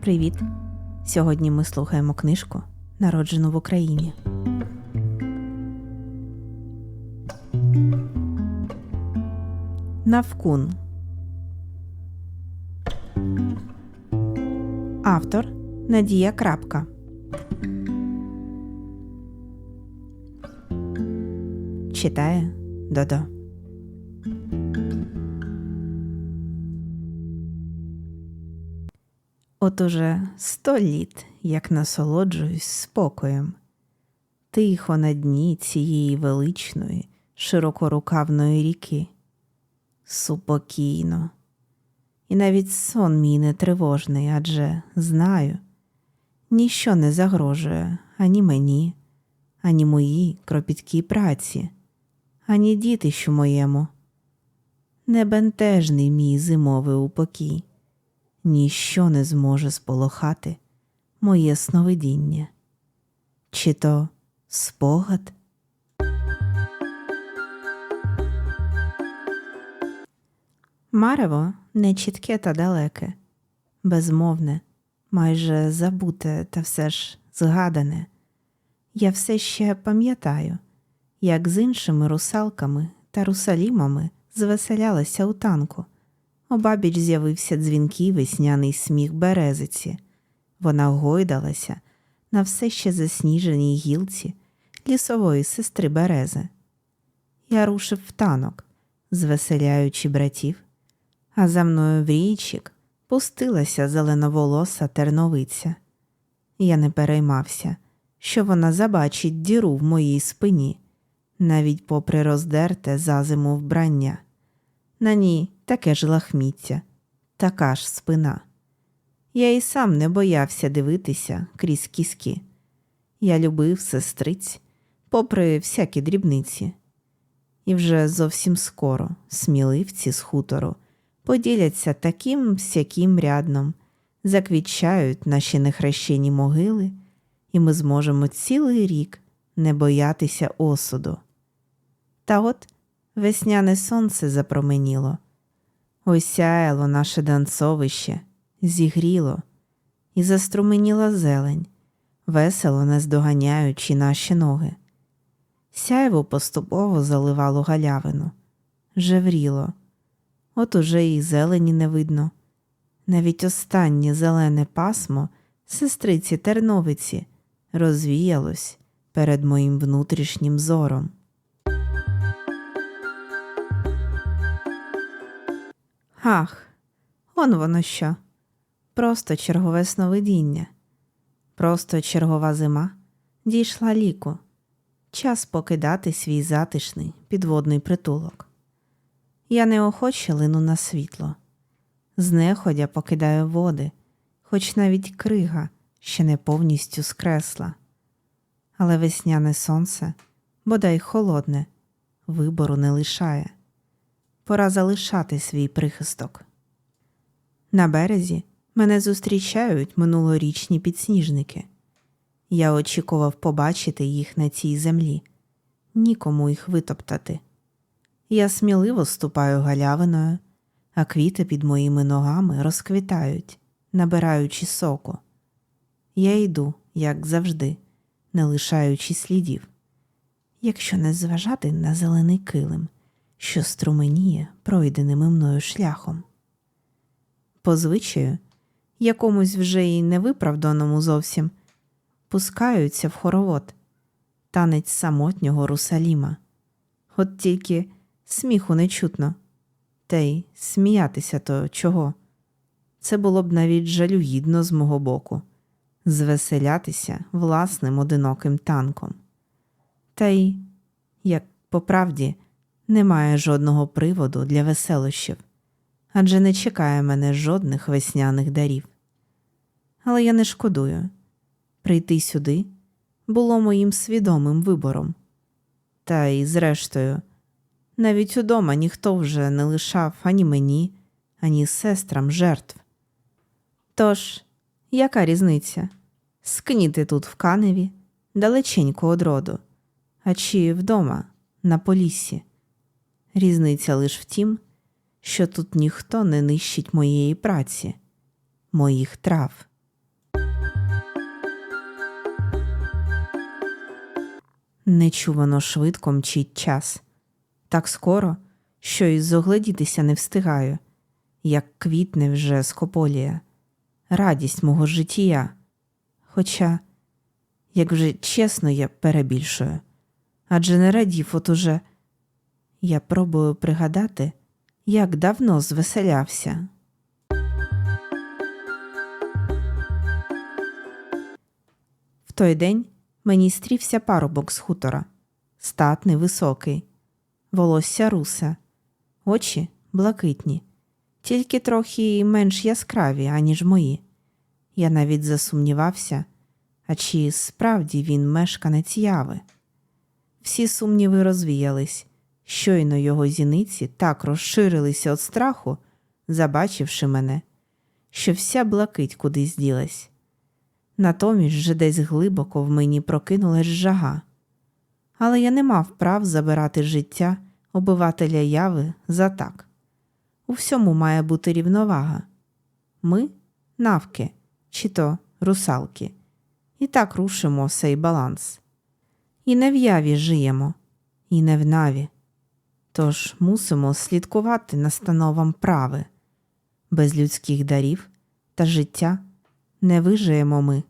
Привіт! Сьогодні ми слухаємо книжку, народжену в Україні. Навкун. Автор Надія Крапка. Читає Додо. От уже сто літ, як насолоджуюсь спокоєм, тихо на дні цієї величної, широкорукавної ріки. Супокійно. І навіть сон мій не тривожний, адже знаю, ніщо не загрожує ані мені, ані моїй кропіткій праці, ані дітищу моєму. Небентежний мій зимовий упокій ніщо не зможе сполохати моє сновидіння. Чи то спогад? Марево не чітке та далеке, безмовне, майже забуте та все ж згадане. Я все ще пам'ятаю, як з іншими русалками та русалімами звеселялася у танку. Обабіч з'явився дзвінкий весняний сміх березиці. Вона гойдалася на все ще засніженій гілці лісової сестри Берези. Я рушив в танок, звеселяючи братів, а за мною в річик пустилася зеленоволоса терновиця. Я не переймався, що вона забачить діру в моїй спині, навіть попри роздерте за зиму вбрання. На ній таке ж лахміття, така ж спина. Я і сам не боявся дивитися крізь кіски. Я любив сестриць, попри всякі дрібниці. І вже зовсім скоро сміливці з хутору поділяться таким сяким рядном, заквітчають наші нехрещені могили, і ми зможемо цілий рік не боятися осуду. Та от весняне сонце запроменіло. Осяяло наше данцовище, зігріло і заструменіла зелень, весело наздоганяючи наші ноги. Сяйво поступово заливало галявину, жевріло, от уже і зелені не видно. Навіть останнє зелене пасмо сестриці терновиці розвіялось перед моїм внутрішнім зором. Ах, он воно що. Просто чергове сновидіння, просто чергова зима дійшла ліку. Час покидати свій затишний підводний притулок. Я неохоче лину на світло, знеходя покидаю води, хоч навіть крига ще не повністю скресла. Але весняне сонце, бодай холодне, вибору не лишає пора залишати свій прихисток. На березі мене зустрічають минулорічні підсніжники. Я очікував побачити їх на цій землі, нікому їх витоптати. Я сміливо ступаю галявиною, а квіти під моїми ногами розквітають, набираючи соку. Я йду, як завжди, не лишаючи слідів, якщо не зважати на зелений килим що струменіє пройденими мною шляхом. По звичаю, якомусь вже й невиправданому зовсім, пускаються в хоровод, танець самотнього Русаліма. От тільки сміху не чутно, та й сміятися то чого. Це було б навіть жалюгідно з мого боку звеселятися власним одиноким танком. Та й, як по правді, немає жодного приводу для веселощів, адже не чекає мене жодних весняних дарів. Але я не шкодую прийти сюди було моїм свідомим вибором. Та й, зрештою, навіть удома ніхто вже не лишав ані мені, ані сестрам жертв. Тож, яка різниця? Скніти тут в каневі, далеченько од роду, а чи вдома, на поліссі. Різниця лише в тім, що тут ніхто не нищить моєї праці, моїх трав. Нечувано швидко мчить час. Так скоро, що й зогледітися не встигаю, як квітне вже скополія, радість мого життя. Хоча, як вже чесно, я перебільшую, адже не радів от уже. Я пробую пригадати, як давно звеселявся. В той день мені стрівся парубок з хутора, статний, високий, волосся русе, очі блакитні, тільки трохи менш яскраві, аніж мої. Я навіть засумнівався, а чи справді він мешканець яви. Всі сумніви розвіялись. Щойно його зіниці так розширилися від страху, забачивши мене, що вся блакить кудись ділась. Натомість же десь глибоко в мені прокинулась жага. Але я не мав прав забирати життя обивателя яви за так. У всьому має бути рівновага. Ми навки, чи то русалки, і так рушимо сей баланс. І не в яві жиємо, і не в наві. Тож мусимо слідкувати настановам прави. Без людських дарів та життя не вижиємо ми.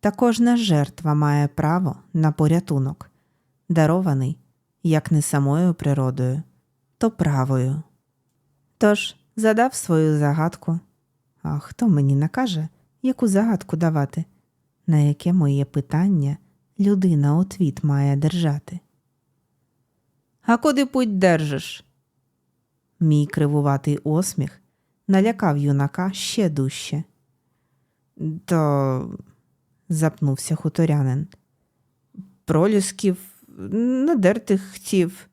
Та кожна жертва має право на порятунок, дарований як не самою природою, то правою. Тож задав свою загадку. А хто мені накаже, яку загадку давати, на яке моє питання людина отвіт має держати? А куди путь держиш? Мій кривуватий осміх налякав юнака ще дужче. То запнувся хуторянин. Пролісків надертих хотів.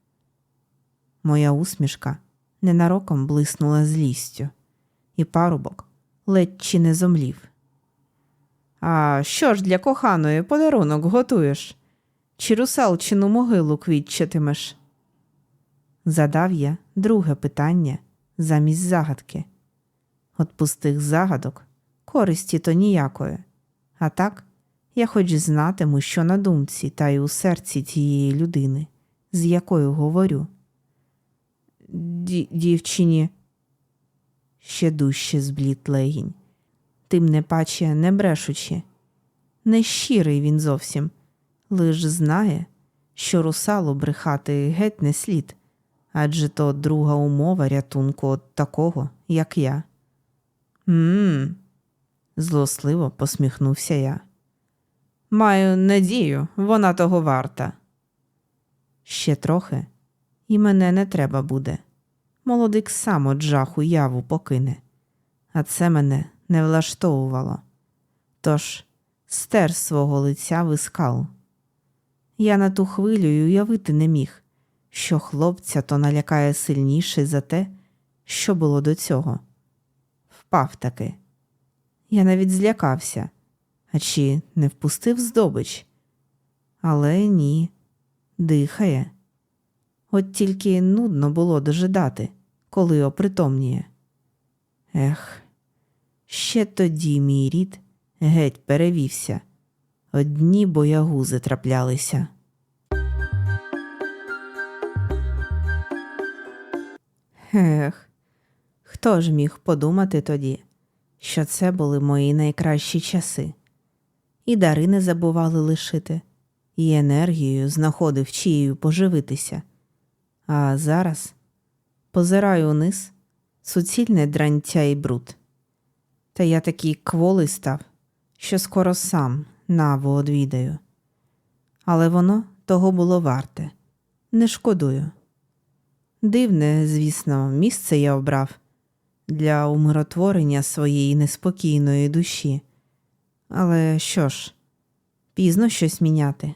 Моя усмішка ненароком блиснула злістю, і парубок ледь чи не зомлів. А що ж для коханої подарунок готуєш? Чи русалчину могилу квітчатимеш? Задав я друге питання замість загадки. От пустих загадок користі то ніякої. А так, я хоч знатиму, що на думці та й у серці тієї людини, з якою говорю. Ді- дівчині, ще дужче зблід легінь, тим не паче не брешучи. Не щирий він зовсім, лиш знає, що русалу брехати геть не слід, адже то друга умова рятунку от такого, як я. Мм, злосливо посміхнувся я. Маю надію, вона того варта. Ще трохи, і мене не треба буде. Молодик сам от жаху яву покине, а це мене не влаштовувало. Тож стер свого лиця вискал. Я на ту хвилю й уявити не міг, що хлопця то налякає сильніше за те, що було до цього. Впав таки. Я навіть злякався, а чи не впустив здобич? Але ні, дихає. От тільки нудно було дожидати, коли опритомніє. Ех, ще тоді мій рід геть перевівся. Одні боягузи траплялися. Ех, хто ж міг подумати тоді, що це були мої найкращі часи, і дари не забували лишити, і енергію знаходив чиєю поживитися. А зараз позираю униз суцільне дрантя і бруд. Та я такий кволий став, що скоро сам наву одвідаю. Але воно того було варте, не шкодую. Дивне, звісно, місце я обрав для умиротворення своєї неспокійної душі. Але що ж, пізно щось міняти.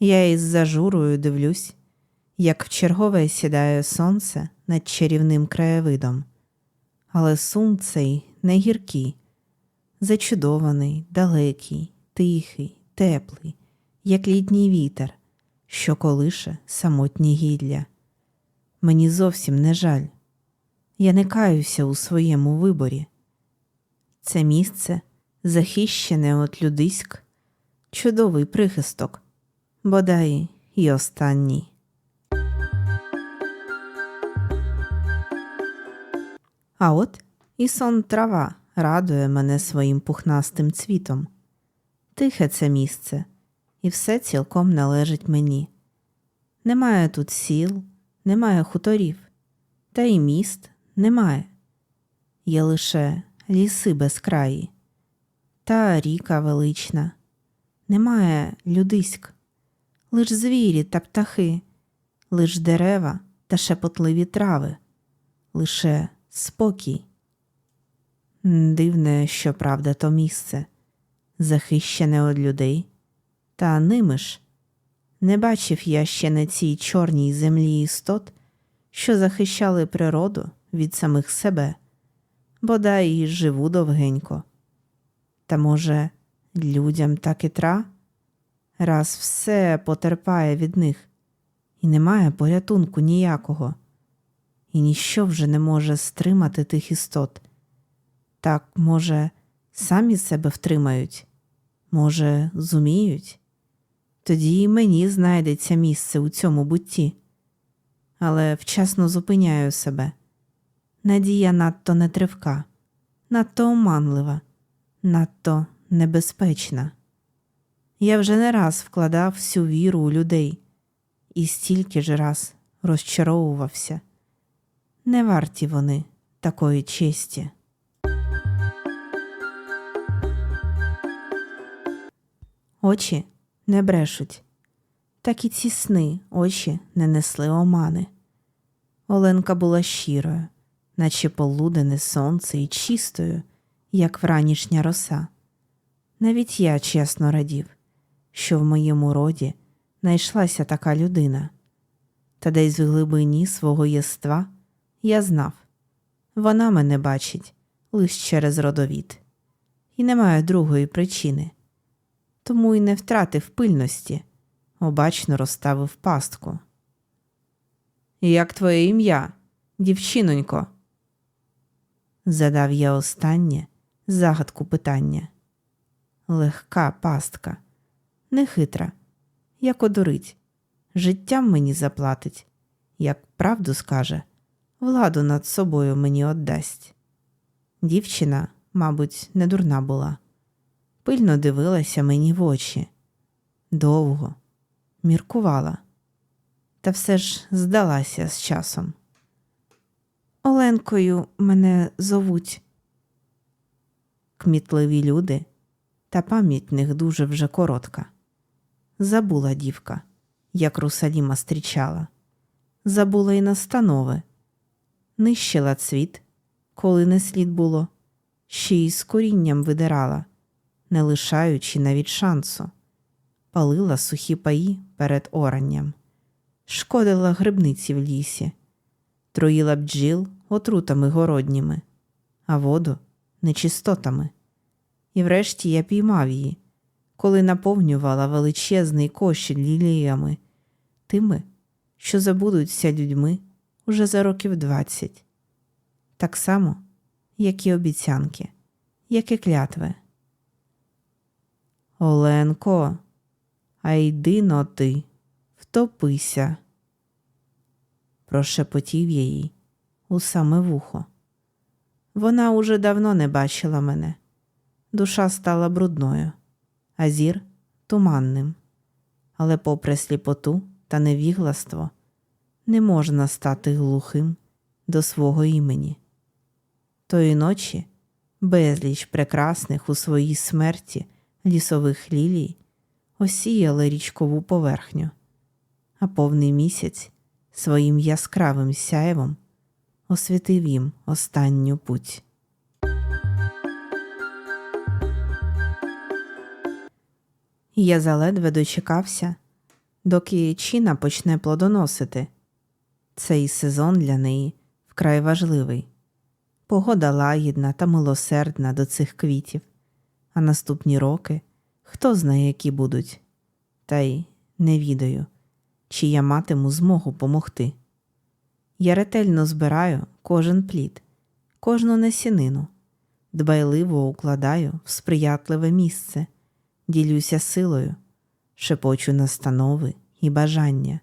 Я із зажурою дивлюсь, як в чергове сідає сонце над чарівним краєвидом, але сум цей не гіркий, зачудований, далекий, тихий, теплий, як літній вітер, що колише самотні гілля. Мені зовсім не жаль. Я не каюся у своєму виборі. Це місце, захищене от людиськ, чудовий прихисток, бодай і останній. А от і сон трава радує мене своїм пухнастим цвітом. Тихе це місце, і все цілком належить мені. Немає тут сіл, немає хуторів, та й міст немає. Є лише ліси безкраї, та ріка велична, немає людиськ, лиш звірі та птахи, лиш дерева та шепотливі трави, лише спокій. Дивне, що правда то місце, захищене від людей, та ними ж не бачив я ще на цій чорній землі істот, що захищали природу від самих себе, бодай і живу довгенько. Та, може, людям так і тра, раз все потерпає від них, і немає порятунку ніякого, і ніщо вже не може стримати тих істот. Так, може, самі себе втримають, може, зуміють? Тоді і мені знайдеться місце у цьому бутті. Але вчасно зупиняю себе. Надія надто нетривка, надто оманлива, надто небезпечна. Я вже не раз вкладав всю віру у людей і стільки ж раз розчаровувався. Не варті вони такої честі. Очі не брешуть, так і ці сни очі не несли омани. Оленка була щирою, наче полудене сонце і чистою, як вранішня роса. Навіть я чесно радів, що в моєму роді знайшлася така людина, та десь в глибині свого єства я знав, вона мене бачить лише через родовід, і немає другої причини тому й не втратив пильності, обачно розставив пастку. Як твоє ім'я, дівчинонько? Задав я останнє загадку питання. Легка пастка, нехитра, як одурить, життям мені заплатить, як правду скаже, владу над собою мені отдасть. Дівчина, мабуть, не дурна була пильно дивилася мені в очі. Довго, міркувала, та все ж здалася з часом. Оленкою мене зовуть. Кмітливі люди, та пам'ять них дуже вже коротка. Забула дівка, як Русаліма стрічала, забула й настанови, нищила цвіт, коли не слід було, ще й з корінням видирала не лишаючи навіть шансу, палила сухі паї перед оранням, шкодила грибниці в лісі, троїла бджіл отрутами городніми, а воду нечистотами. І врешті я піймав її, коли наповнювала величезний кошіль ліліями, тими, що забудуться людьми уже за років двадцять, так само, як і обіцянки, як і клятви. Оленко, а йди но ти, втопися, прошепотів я їй у саме вухо. Вона уже давно не бачила мене. Душа стала брудною, а зір туманним. Але, попри сліпоту та невігластво, не можна стати глухим до свого імені. Тої ночі безліч прекрасних у своїй смерті лісових лілій осіяли річкову поверхню, а повний місяць своїм яскравим сяєвом освітив їм останню путь. Я заледве дочекався, доки Чіна почне плодоносити. Цей сезон для неї вкрай важливий. Погода лагідна та милосердна до цих квітів а наступні роки хто знає, які будуть. Та й не відаю, чи я матиму змогу помогти. Я ретельно збираю кожен плід, кожну насінину, дбайливо укладаю в сприятливе місце, ділюся силою, шепочу настанови і бажання.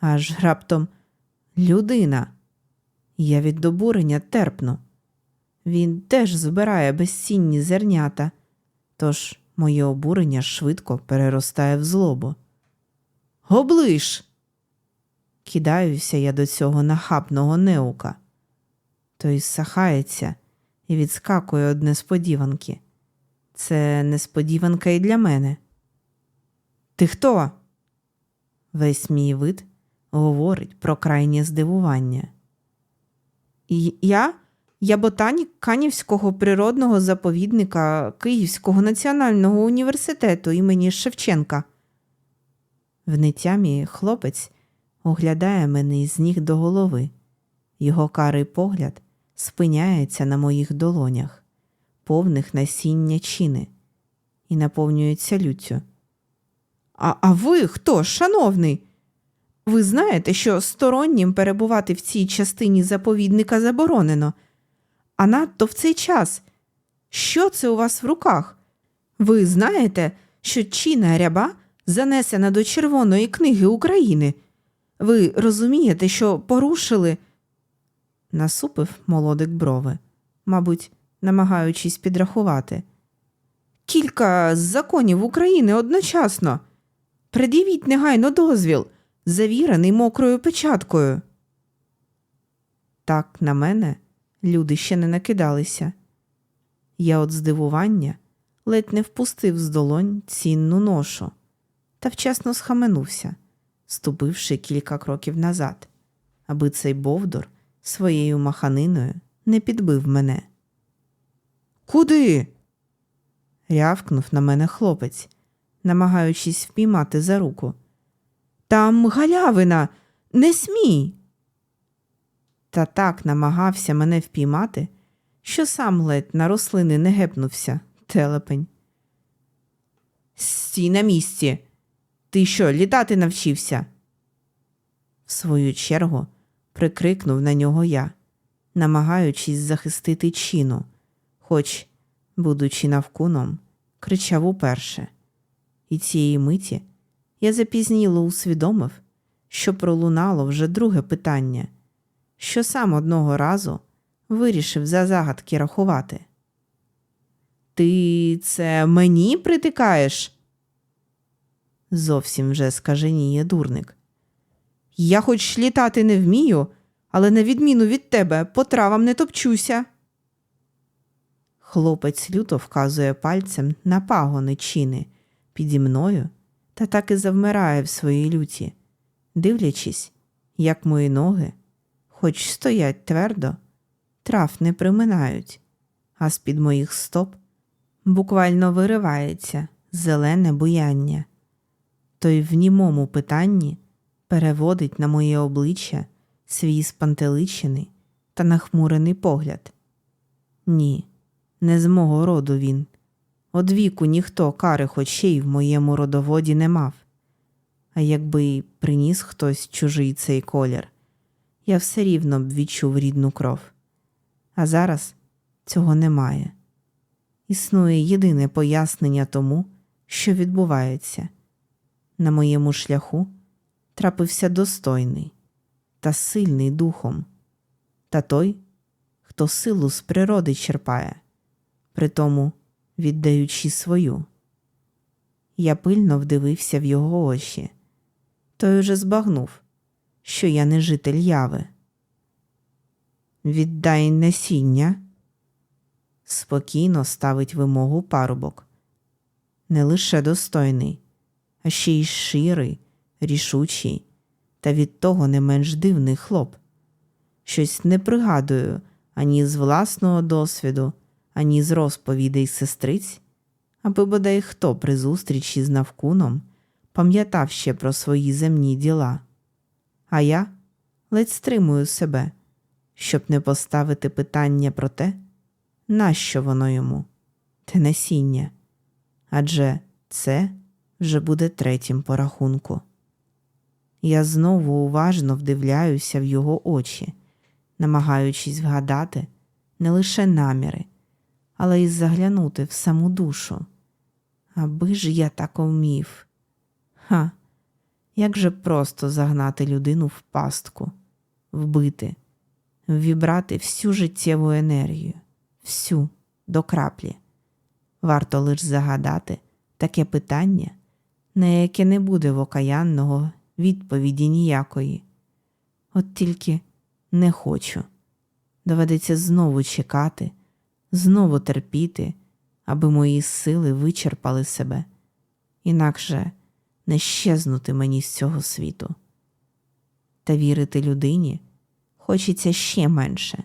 Аж раптом людина. Я від обурення терпну. Він теж збирає безцінні зернята, тож моє обурення швидко переростає в злобу. Оближ! Кидаюся я до цього нахабного неука. Той сахається і відскакує од несподіванки. Це несподіванка і для мене. Ти хто? Весь мій вид говорить про крайнє здивування. «І- Я? Я ботанік Канівського природного заповідника Київського національного університету імені Шевченка. В нетямі хлопець оглядає мене із ніг до голови. Його карий погляд спиняється на моїх долонях, повних насіння чини, і наповнюється люттю. А, а ви хто, шановний? Ви знаєте, що стороннім перебувати в цій частині заповідника заборонено, а надто в цей час. Що це у вас в руках? Ви знаєте, що чина ряба занесена до Червоної книги України. Ви розумієте, що порушили. Насупив молодик брови, мабуть, намагаючись підрахувати. Кілька законів України одночасно. Пред'явіть негайно дозвіл, завірений мокрою печаткою. Так на мене люди ще не накидалися. Я от здивування ледь не впустив з долонь цінну ношу та вчасно схаменувся, ступивши кілька кроків назад, аби цей бовдур своєю маханиною не підбив мене. Куди? рявкнув на мене хлопець, намагаючись впіймати за руку. Там галявина, не смій. Та так намагався мене впіймати, що сам ледь на рослини не гепнувся, телепень. Стій на місці. Ти що, літати навчився? В свою чергу прикрикнув на нього я, намагаючись захистити чину, хоч, будучи навкуном, кричав уперше. І цієї миті я запізніло усвідомив, що пролунало вже друге питання, що сам одного разу вирішив за загадки рахувати. Ти це мені притикаєш? Зовсім вже скаженіє дурник. Я хоч літати не вмію, але на відміну від тебе по травам не топчуся. Хлопець люто вказує пальцем на пагони чини піді мною та так і завмирає в своїй люті, дивлячись, як мої ноги, хоч стоять твердо, трав не приминають, а з-під моїх стоп буквально виривається зелене буяння. Той в німому питанні переводить на моє обличчя свій спантеличений та нахмурений погляд. Ні, не з мого роду він. Од віку ніхто карих очей в моєму родоводі не мав. А якби приніс хтось чужий цей колір, я все рівно б відчув рідну кров. А зараз цього немає. Існує єдине пояснення тому, що відбувається. На моєму шляху трапився достойний та сильний духом, та той, хто силу з природи черпає, притому віддаючи свою. Я пильно вдивився в його очі, той уже збагнув, що я не житель яви. Віддай насіння, спокійно ставить вимогу парубок. Не лише достойний, а ще й ширий, рішучий та від того не менш дивний хлоп. Щось не пригадую ані з власного досвіду, ані з розповідей сестриць, аби бодай хто при зустрічі з навкуном пам'ятав ще про свої земні діла. А я ледь стримую себе, щоб не поставити питання про те, нащо воно йому, те насіння, адже це вже буде третім по рахунку. Я знову уважно вдивляюся в його очі, намагаючись вгадати не лише наміри, але й заглянути в саму душу. Аби ж я так вмів. Ха, як же просто загнати людину в пастку, вбити, ввібрати всю життєву енергію, всю до краплі. Варто лиш загадати таке питання, на яке не буде в окаянного відповіді ніякої. От тільки не хочу. Доведеться знову чекати, знову терпіти, аби мої сили вичерпали себе, інакше не щезнути мені з цього світу. Та вірити людині хочеться ще менше.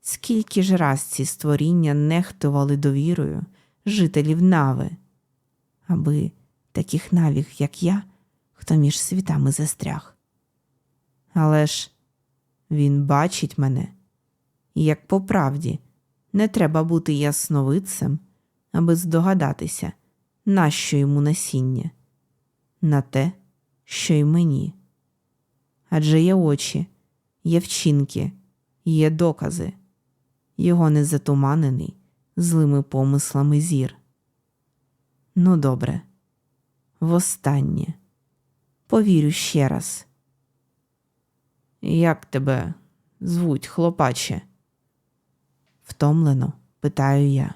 Скільки ж раз ці створіння нехтували довірою жителів нави, аби таких навіг, як я, хто між світами застряг. Але ж він бачить мене, і як по правді не треба бути ясновидцем, аби здогадатися, нащо йому насіння, на те, що й мені. Адже є очі, є вчинки, є докази, його не затуманений злими помислами зір. Ну, добре, востаннє, повірю ще раз. Як тебе звуть, хлопаче? Втомлено, питаю я.